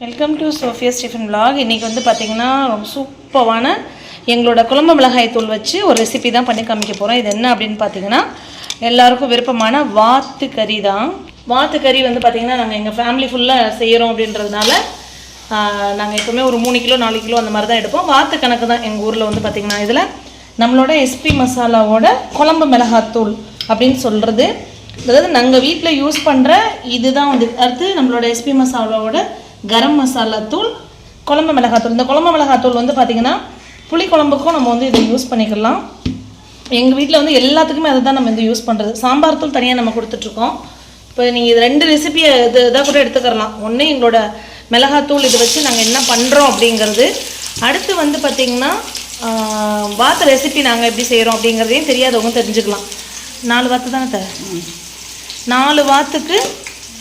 Welcome to Sophia Stephen vlog. இன்றைக்கி வந்து பார்த்திங்கன்னா ரொம்ப சூப்பரான எங்களோட குழம்பு மிளகாய் தூள் வச்சு ஒரு ரெசிபி தான் பண்ணி காமிக்க போகிறோம் இது என்ன அப்படின்னு பார்த்தீங்கன்னா எல்லாருக்கும் விருப்பமான வாத்து கறி தான். வாத்து கறி வந்து பார்த்திங்கன்னா நாங்கள் எங்கள் ஃபேமிலி ஃபுல்லாக செய்கிறோம் அப்படின்றதுனால நாங்கள் எப்போவுமே ஒரு மூணு கிலோ நாலு கிலோ அந்த மாதிரி தான் எடுப்போம். வாத்து கணக்கு தான் எங்கள் ஊரில் வந்து பார்த்திங்கன்னா இதில் நம்மளோட எஸ்பி மசாலாவோட குழம்பு மிளகாத்தூள் அப்படின்னு சொல்கிறது அதாவது நாங்கள் வீட்டில் யூஸ் பண்ணுற இதுதான் வந்து அடுத்து நம்மளோட எஸ்பி மசாலாவோட கரம் மசாலா தூள் குழம்பு மிளகாத்தூள் இந்த குழம்பு மிளகாத்தூள் வந்து பார்த்திங்கன்னா புளி குழம்புக்கும் நம்ம வந்து இதை யூஸ் பண்ணிக்கலாம். எங்கள் வீட்டில் வந்து எல்லாத்துக்குமே அதை தான் நம்ம வந்து யூஸ் பண்ணுறது சாம்பார் தூள் தனியாக நம்ம கொடுத்துட்ருக்கோம். இப்போ நீங்கள் இது ரெண்டு ரெசிபியை இது இதாக கூட எடுத்துக்கிறலாம். ஒன்று எங்களோட மிளகாத்தூள் இதை வச்சு நாங்கள் என்ன பண்ணுறோம் அப்படிங்கிறது. அடுத்து வந்து பார்த்திங்கன்னா வாத்து ரெசிபி நாங்கள் எப்படி செய்கிறோம் அப்படிங்கிறதையும் தெரியாதவங்க தெரிஞ்சுக்கலாம். நாலு வாத்து தானே தர நாலு வாத்துக்கு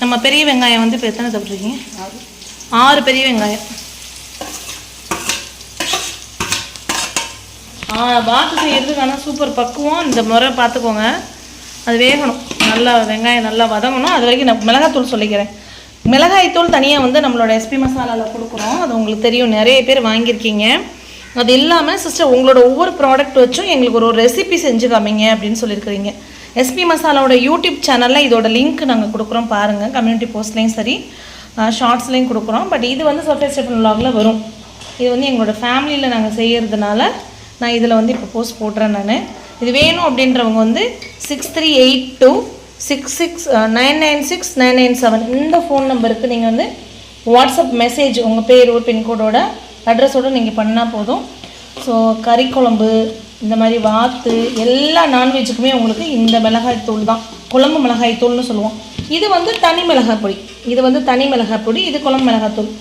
நம்ம பெரிய வெங்காயம் வந்து இப்போ எத்தனை தப்பிட்ருக்கீங்க ஆறு பெரிய வெங்காயம். பாத்து வாத்து வேணால் ஆனால் சூப்பர் பக்குவம். இந்த முறை பார்த்துக்கோங்க. அது வேகணும். நல்லா வெங்காயம் நல்லா வதங்கணும். அது வரைக்கும் நான் மிளகாத்தூள் சொல்லிக்கிறேன். மிளகாய்த்தூள் தனியாக வந்து நம்மளோட எஸ்பி மசாலாவில் கொடுக்குறோம். அது உங்களுக்கு தெரியும். நிறைய பேர் வாங்கியிருக்கீங்க. அது இல்லாமல் சிஸ்டர் உங்களோட ஒவ்வொரு ப்ராடக்ட் வச்சும் எங்களுக்கு ஒரு ஒரு ரெசிபி செஞ்சு காமிங்க அப்படின்னு சொல்லியிருக்கிறீங்க. எஸ்பி மசாலாவோட யூடியூப் சேனலில் இதோட லிங்க் நாங்கள் கொடுக்குறோம் பாருங்கள் கம்யூனிட்டி போஸ்ட்லேயும் சரி. ஷார்ட்ஸ்லேயும் கொடுக்குறோம். பட் இது வந்து சோஃபியா ஸ்டெஃபன் வரும். இது வந்து எங்களோட ஃபேமிலியில் நாங்கள் செய்கிறதுனால நான் இதில் வந்து இப்போ போஸ்ட் போடுறேன் நான். இது வேணும் அப்படின்றவங்க வந்து six three eight two six six nine nine six nine nine seven இந்த ஃபோன் நம்பருக்கு நீங்கள் வந்து வாட்ஸ்அப் மெசேஜ் உங்கள் பேர் பின்கோடோட அட்ரஸோடு நீங்கள் பண்ணால் போதும். ஸோ கறி குழம்பு இந்த மாதிரி வாத்து எல்லா நான்வெஜ்ஜுக்குமே உங்களுக்கு இந்த மிளகாய் தூள் தான். குழம்பு மிளகாய் தூள்னு சொல்லுவோம். இது வந்து தனி மிளகாய் பொடி. இது வந்து தனி மிளகாய் பொடி இது குழம்பு மிளகாய் தூள்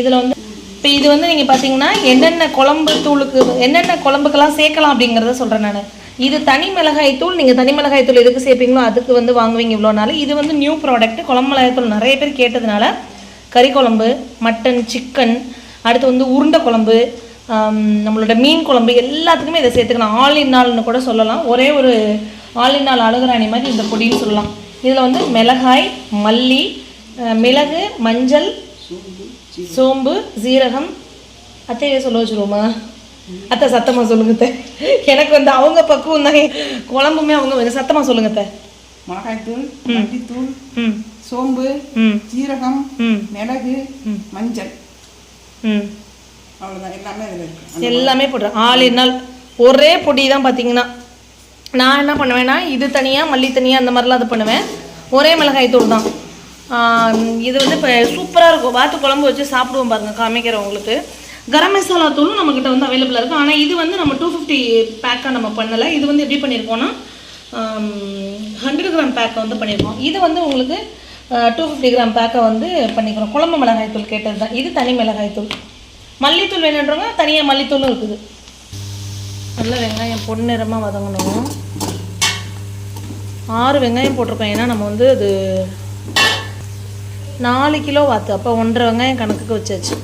இதில் வந்து இப்போ இது வந்து நீங்கள் பார்த்தீங்கன்னா என்னென்ன குழம்பு தூளுக்கு என்னென்ன குழம்புக்கெல்லாம் சேர்க்கலாம் அப்படிங்கிறத சொல்கிறேன் நான். இது தனி மிளகாய் தூள் நீங்கள் தனி மிளகாய் தூள் எதுக்கு சேர்ப்பீங்களோ அதுக்கு வந்து வாங்குவீங்க இவ்வளோ நாள். இது வந்து நியூ ப்ராடக்ட் குழம்பு மிளகாய் தூள் நிறைய பேர் கேட்டதுனால கறி குழம்பு மட்டன் சிக்கன் அடுத்து வந்து உருண்டை குழம்பு நம்மளோட மீன் குழம்பு எல்லாத்துக்குமே இதை சேர்த்துக்கலாம். ஆல் இன் ஆல்னு கூட சொல்லலாம். ஒரே ஒரு ஆல் இன் ஆல் அழகுராணி மாதிரி இந்த பொடின்னு சொல்லலாம். இதில் வந்து மிளகாய் மல்லி மிளகு மஞ்சள் சோம்பு சீரகம். அத்தையே சொல்ல வச்சுருவோமா? அத்தை சத்தமாக சொல்லுங்க அத்தை. எனக்கு வந்து அவங்க பக்குவம் தான். குழம்புமே அவங்க சத்தமாக சொல்லுங்க அத்தை. மிளகாய்த்தூள் மல்லித்தூள் ம். சோம்பு ம். ஜீரகம் ம். மிளகு மஞ்சள். ம். அவ்வளோதான் எல்லாமே எல்லாமே போடுறேன் ஆள் என்னால் ஒரே பொடி தான் பார்த்தீங்கன்னா நான் என்ன பண்ணுவேன்னா இது தனியாக மல்லி தனியாக அந்த மாதிரிலாம் இது பண்ணுவேன். ஒரே மிளகாய் தூள் தான். இது வந்து இப்போ சூப்பராக இருக்கும். வாத்து குழம்பு வச்சு சாப்பிடுவோம் பாருங்கள் காமிக்கிறேன் உங்களுக்கு கரம் மசாலா தூளும் நம்மக்கிட்ட வந்து அவைலபிளாக இருக்கும் ஆனால் இது வந்து நம்ம டூ ஃபிஃப்டி பேக்காக நம்ம பண்ணலை. இது வந்து எப்படி பண்ணியிருக்கோம்னா ஹண்ட்ரட் கிராம் பேக்கை வந்து பண்ணியிருக்கோம் இது வந்து உங்களுக்கு டூ ஃபிஃப்டி கிராம் பேக்கை வந்து பண்ணிக்கிறோம். குழம்பு மிளகாய் தூள் கேட்டது தான். இது தனி மிளகாய் தூள். மல்லித்தூள் வேணுன்றவங்க தனியாக மல்லித்தூளும் இருக்குது. நல்ல வெங்காயம் பொன்னிறமாக வதங்கணும். ஆறு வெங்காயம் போட்டிருக்கோம். ஏன்னா நம்ம வந்து அது நாலு கிலோ வாத்து. அப்போ ஒன்றரை வெங்காயம் கணக்குக்கு வச்சாச்சு.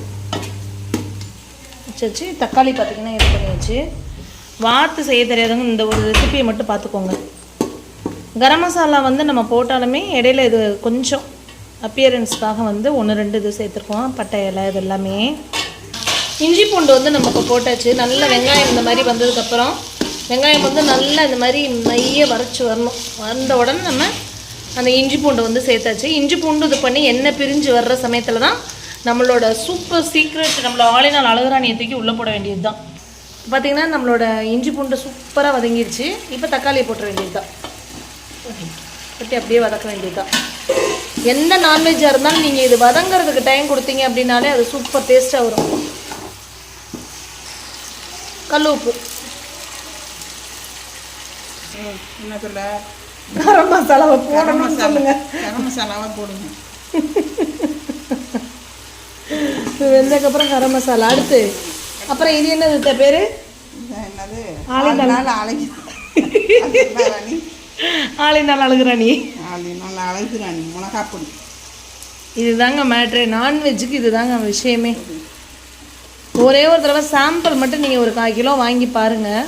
வச்சாச்சு. தக்காளி பார்த்திங்கன்னா இது பண்ணியாச்சு. வாத்து செய்ய தெரியாதவங்க இந்த ஒரு ரெசிபியை மட்டும் பார்த்துக்கோங்க கரம் மசாலா வந்து நம்ம போட்டாலுமே இடையில இது கொஞ்சம் அப்பியரன்ஸ்க்காக வந்து ஒன்று ரெண்டு இது சேர்த்துருக்கோம். பட்டை இலை இது எல்லாமே இஞ்சி பூண்டு வந்து நம்ம இப்போ போட்டாச்சு. நல்ல வெங்காயம் இந்த மாதிரி வந்ததுக்கப்புறம் வெங்காயம் வந்து நல்லா இந்த மாதிரி மைய வரைச்சி வரணும். வந்த உடனே நம்ம அந்த இஞ்சி பூண்டு வந்து சேர்த்தாச்சு. இஞ்சி பூண்டு இது பண்ணி எண்ணெய் பிரிஞ்சு வர்ற சமயத்தில் தான் நம்மளோட சூப்பர் சீக்ரெட் நம்மளோட ஆளினால் அழகுராணியை தூக்கி உள்ளே போட வேண்டியது தான் பார்த்திங்கன்னா நம்மளோட இஞ்சி பூண்டு சூப்பராக வதங்கிருச்சு. இப்போ தக்காளியை போட்டுற வேண்டியது தான் போட்டு அப்படியே வதக்க வேண்டியதுதான். எந்த நான்வெஜ்ஜாக இருந்தாலும் நீங்கள் இது வதங்கிறதுக்கு டைம் கொடுத்தீங்க அப்படின்னாலே அது சூப்பர் டேஸ்ட்டாக வரும். கல் உப்பு என்ன சொல்ல கரம் மசாலாவை மசாலா. சொல்லுங்க. கரம் மசாலாவை போடுங்க. வெந்ததுக்கப்புறம் கரம் மசாலா. அடுத்து அப்புறம் இது என்னது பேர்? என்னது? ஆளினால். அழகு ஆளினால் அழுகுறாணி ஆளு. நாள் அழகு ராணி மிளகாப்பொடி. இதுதாங்க மேட்ரு. நான்வெஜ்ஜுக்கு இதுதாங்க விஷயமே. ஒரே ஒரு தடவை சாம்பிள் மட்டும் நீங்கள் ஒரு கால் கிலோ வாங்கி பாருங்கள்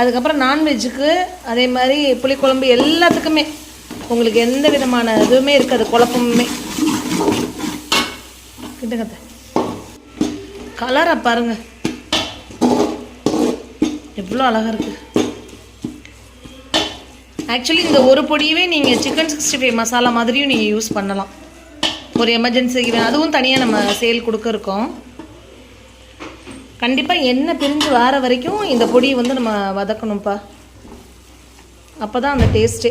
அதுக்கப்புறம் நான்வெஜ்ஜுக்கு அதே மாதிரி புளிக்குழம்பு எல்லாத்துக்குமே. உங்களுக்கு எந்த விதமான இதுவுமே இருக்காது குழப்பமுமே. கிட்டங்கத்த கலரை பாருங்க. எவ்வளோ அழகாக இருக்கு. ஆக்சுவலி இந்த ஒரு பொடியவே நீங்கள் சிக்கன் சிக்ஸ்டி ஃபைவ் மசாலா மாதிரியும் நீங்கள் யூஸ் பண்ணலாம். ஒரு எமர்ஜென்சிக்கு அதுவும் தனியாக நம்ம சேல் கொடுக்க இருக்கோம் கண்டிப்பாக எண்ணெய் பிரிஞ்சு வார வரைக்கும் இந்த பொடியை வந்து நம்ம வதக்கணும்ப்பா. அப்போ தான் அந்த டேஸ்ட்டே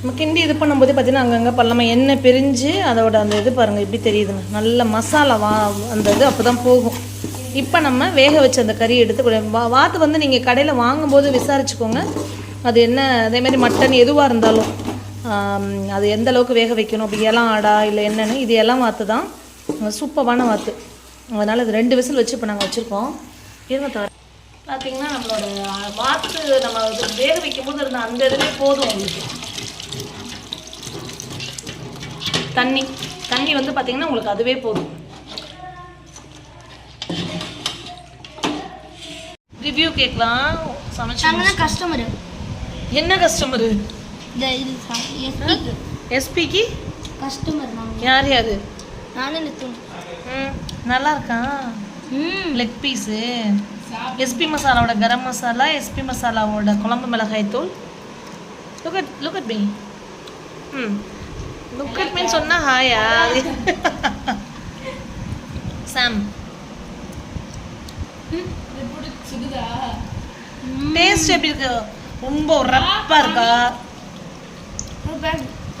நம்ம கிண்டி இது பண்ணும்போது பார்த்தீங்கன்னா அங்கங்கே பல்லமா எண்ணெய் பிரிஞ்சு அதோட அந்த இது பாருங்கள் எப்படி தெரியுதுங்க நல்ல மசாலா வா அந்த இது அப்போ தான் போகும். இப்போ நம்ம வேக வச்ச அந்த கறி எடுத்து வா வாத்து வந்து நீங்கள் கடையில் வாங்கும்போது விசாரிச்சுக்கோங்க. அது என்ன அதேமாரி மட்டன் எதுவாக இருந்தாலும் அது எந்த அளவுக்கு வேக வைக்கணும் அப்படி இலம் ஆடா இல்லை என்னென்னு இது எல்லாம் வாத்து தான் சூப்பரான வாத்து. அதனால் இது ரெண்டு விசில் வச்சு இப்போ நாங்கள் வச்சுருக்கோம். இருங்க தவிர பார்த்தீங்கன்னா நம்மளோட வாத்து நம்ம வேக வைக்கும் போது இருந்த அந்த இதுவே போதும் உங்களுக்கு. தண்ணி தண்ணி வந்து பார்த்தீங்கன்னா உங்களுக்கு அதுவே போதும். ரிவ்யூ கேட்கலாம். சமைச்சு கஸ்டமரு என்ன கஸ்டமரு எஸ்பிக்கு கஸ்டமர் யார் யார்? நானும் நித்தும் ம். நல்லா இருக்கான் ம் லெக் பீஸு எஸ்பி மசாலாவோட கரம் மசாலா எஸ்பி மசாலாவோட குழம்பு மிளகாய் தூள். Look at look at me. Hmm look at மீன் சொன்னா ஹாயா சாம் டேஸ்ட் எப்படி இருக்கு? ரொம்ப ரப்பா இருக்கா?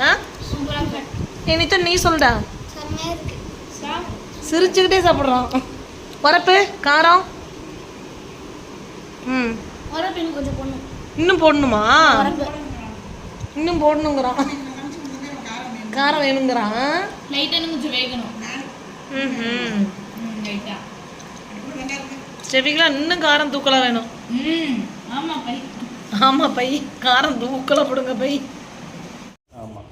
ஆ? நீ சொல்லுடா இருக்கு. சிரிச்சுக்கிட்டே சாப்பிட்றோம். உரப்பு காரம். ம். உரப்பு இன்னும் கொஞ்சம் பொண்ணு இன்னும் போடணுமா? இன்னும் போடணுங்கிறான். காரம் வேணுங்கிறான். லைட்டாக இன்னும் கொஞ்சம் வேகணும். ம் லைட்டாக செவிக்கெலாம் இன்னும் காரம் தூக்கலாக வேணும். ம் ஆமாம் பை. ஆமாம் பை. காரம் தூக்கலாக போடுங்க பை. ஆமாம்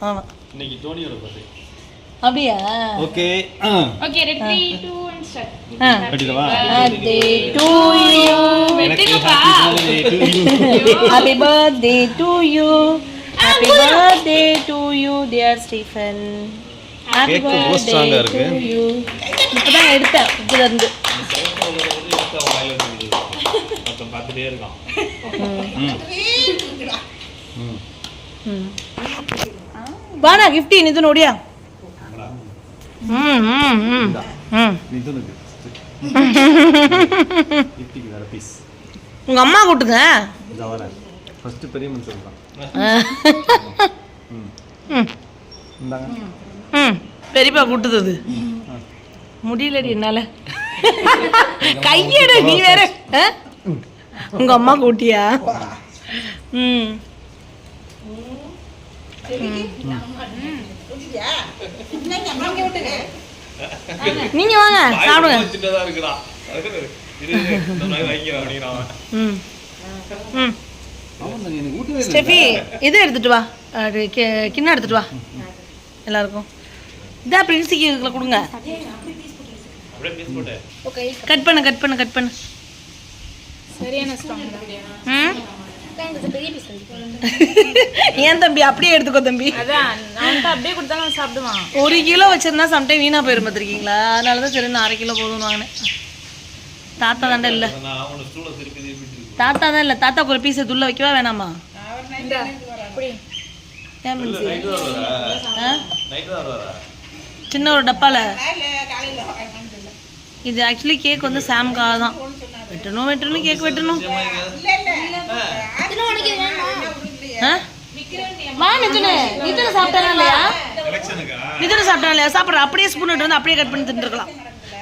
ஆமாம் இன்னைக்கு டோனியோட பர்த்டே அப்படியா okay okay ready three two one start ஆ கட்டிடவா birthday to you எனக்கு happy birthday to you. happy birthday to you happy birthday to you dear Stephen happy Cake ரொம்ப strong ஆ birthday இருக்கு. to you இப்பதான் எடுத்தேன் இதுல இருந்து ஒருத்தன் பார்த்துட்டே இருக்கான் ம். ம். வாடா கிஃப்டி நிதின் ஓடியா ம் ம் ம் ம் மிதுனுக்கு இப்டிக்கு வேற பீஸ் உங்க அம்மா கூட்டுங்க. ஃபர்ஸ்ட் பெரிய மனுஷன் தான் பெரியப்பா கூட்டுது முடியலடி என்னால. கையெடு நீ வேற? உங்க அம்மா கூட்டியா? ம். நீங்க வாங்க சாப்பிடுங்க. சின்னதா இருக்குடா. ஸ்டெஃபி இது எடுத்துட்டு வா. அது கி- கிண்ணம் எடுத்துட்டு வா. எல்லாருக்கும். இதா பிரின்சிக்கு இதில் கொடுங்க. அப்படியே பீஸ் போட்டு. கட் பண்ணு கட் பண்ணு கட் பண்ணு. சரியான ஏன் தம்பி? அப்படியே எடுத்துக்கோ தம்பி. அப்படியே கொடுத்தா அவன் சாப்பிடுவான். ஒரு கிலோ வச்சிருந்தா சம்டைம் வீணா போயிரும் பார்த்துருக்கீங்களா? அதனால தான் சரி நான் அரை கிலோ போதும்னு வாங்கினேன். தாத்தா தாண்டா இல்லை. தாத்தா தான் இல்லை. தாத்தாக்கு ஒரு பீஸை துள்ள வைக்கவா வேணாமா? சின்ன ஒரு டப்பால? இது ஆக்சுவலி கேக் வந்து சாம்காக தான் வெட்டணும் வெட்டணும் கேக் வெட்டணும் உனக்கு இது வேணுமா ஆ? வா நித்துனு நித்துனு சாப்பிட்டானா இல்லையா? நித்துனு சாப்பிட்டானா இல்லையா? சாப்பிட்ற. அப்படியே ஸ்பூன் எடுத்து வந்து அப்படியே கட் பண்ணி தின்றுருக்கலாம்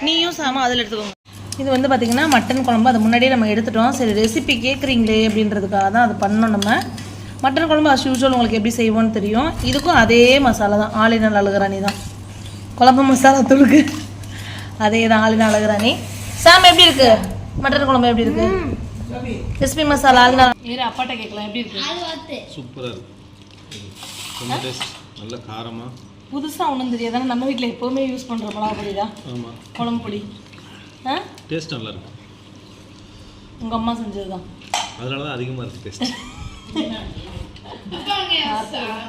நீயும் சாமா அதில் எடுத்துக்கோங்க. இது வந்து பார்த்திங்கன்னா மட்டன் குழம்பு. அது முன்னாடியே நம்ம எடுத்துட்டோம். சரி ரெசிபி கேட்குறீங்களே அப்படின்றதுக்காக தான் அது பண்ணோம் நம்ம. மட்டன் குழம்பு அஸ் யூஸ்வல் உங்களுக்கு எப்படி செய்வோம்னு தெரியும். இதுக்கும் அதே மசாலா தான். ஆளினால் அழுகுறாணி தான். குழம்பு மசாலா தூளுக்கு அதே தான் ஆளினால் அழுகுறாணி சாம் எப்படி இருக்கு? மட்டன் குழம்பு எப்படி இருக்கு? ரெசிபி மசாலா ஆளினால் வேறு அப்பாட்ட கேட்கலாம். எப்படி இருக்கு? சூப்பராக இருக்கு. நல்ல காரமாக புதுசாக ஒன்றும் தெரியாது நம்ம வீட்டில் எப்போவுமே யூஸ் பண்ணுற மிளகா பொடி தான். ஆமாம் குழம்பு பொடி. ஆ? டேஸ்ட் நல்லா இருக்கு உங்கள் அம்மா செஞ்சது தான் அதனால தான் அதிகமாக இருக்கு டேஸ்ட்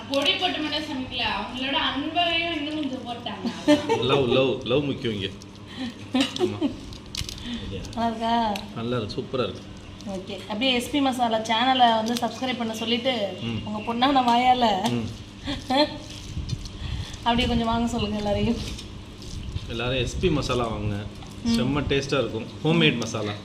பொடி போட்டு மட்டும் சமைக்கல. அவங்களோட அன்பையும் இன்னும் கொஞ்சம் போட்டாங்க. லவ் லவ் லவ் முக்கியம் இங்கே. நல்லா இருக்கா? நல்லா இருக்கு சூப்பராக இருக்கு. ஓகே அப்படியே எஸ்பி மசாலா சேனலை வந்து சப்ஸ்கிரைப் பண்ண சொல்லிட்டு. உங்கள் பொண்ணான வாயால் அப்படியே கொஞ்சம் வாங்க சொல்லுங்கள் எல்லாரையும். எல்லாரும் எஸ்பி மசாலா வாங்க செம்ம டேஸ்ட்டாக இருக்கும். ஹோம்மேட் மசாலா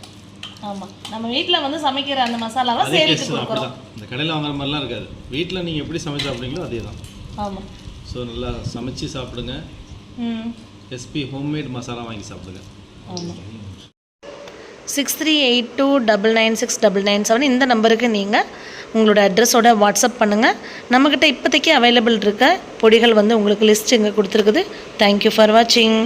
ஆமாம் நம்ம வீட்டில் வந்து சமைக்கிற அந்த மசாலாவை தான் கொடுக்குறோம். இந்த கடையில் வாங்குற மாதிரிலாம் இருக்காது. வீட்டில் நீங்கள் எப்படி சமைச்சு சாப்பிட்றீங்களோ அதே தான் ஆமாம் ஸோ நல்லா சமைச்சு சாப்பிடுங்க. எஸ்பி ஹோம்மேட் மசாலா வாங்கி சாப்பிடுங்க. ஆமாம் six three eight two double nine six double nine seven இந்த நம்பருக்கு நீங்கள் உங்களோட அட்ரஸோட வாட்ஸ்அப் பண்ணுங்கள் நம்மக்கிட்ட இப்போதைக்கு அவைலபிள் இருக்க பொடிகள் வந்து உங்களுக்கு லிஸ்ட் இங்கே கொடுத்துருக்குது. தேங்க்யூ ஃபார் வாட்சிங்